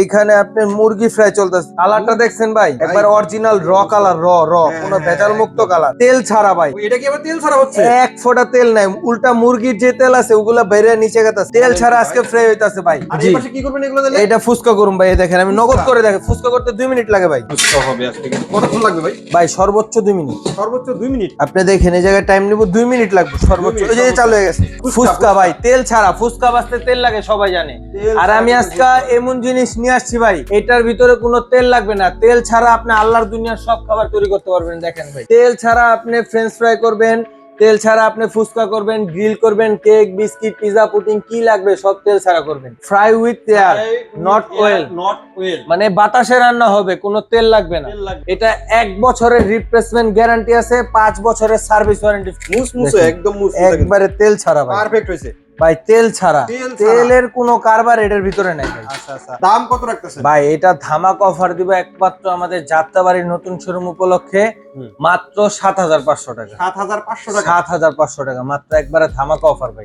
এইখানে আপনার মুরগি ফ্রাই চলতেছে। কালারটা দেখছেন ভাই? একবার অরিজিনাল র কালার র র কোনো ভেজাল মুক্ত কালার তেল ছাড়া ভাই। এটা কি আবার তেল ছাড়া হচ্ছে? এক ফোঁটা তেল নাই উল্টা মুরগির যে তেল আছে ওগুলা বেড়ে নিচে গেছে। তেল ছাড়া আজকে ফ্রাই হইতাছে ভাই। আর জি। এই পাশে কি করবেন এগুলো দিলে? এটা ফুচকা করুন ভাই এই দেখেন আমি নগদ করে দেখেন ফুচকা করতে দুই মিনিট লাগে ভাই। বুঝতে হবে আজকে কতক্ষণ লাগবে ভাই? ভাই সর্বোচ্চ দুই মিনিট। সর্বোচ্চ দুই মিনিট? আপনি দেখেন এই জায়গায় টাইম নিব দুই মিনিট লাগবে সর্বোচ্চ। ওই যে চালু হয়ে গেছে। ফুচকা ভাই তেল ছাড়া ফুচকা বাঁচতে তেল লাগে সবাই জানে। আর আমি আজকে এমন জিনিস নিয়ে আসছি ভাই এটার ভিতরে কোনো তেল লাগবে না। তেল ছাড়া আপনি আল্লাহর দুনিয়ার সব খাবার তৈরি করতে পারবেন দেখেন ভাই। তেল ছাড়া আপনি ফ্রেঞ্চ ফ্রাই করবেন তেল ছাড়া আপনি ফুচকা করবেন গ্রিল করবেন কেক বিস্কিট পিজা পুটিং কি লাগবে সব তেল ছাড়া করবেন। Fry with air not oil not oil মানে বাতাসে রান্না হবে কোনো তেল লাগবে না। এটা এক বছরের রিপ্লেসমেন্ট গ্যারান্টি আছে পাঁচ বছরের সার্ভিস ওয়ারেন্টি মুস মুসে দেখেন। একদম মুস একবারে তেল ছাড়া পারফেক্ট হয়েছে। ভাই তেল ছাড়া। তেলের কোনো কারবার এটার ভিতরে নাই ভাই। আচ্ছা আচ্ছা। দাম কত রাখতেছেন? ভাই এটা ধামাক অফার দিব একমাত্র আমাদের যাত্রাবাড়ির নতুন শোরুম উপলক্ষে মাত্র সাত হাজার পাঁচশো টাকা। সাত হাজার পাঁচশো টাকা। সাত হাজার পাঁচশো টাকা মাত্র একবারে ধামাক অফার ভাই।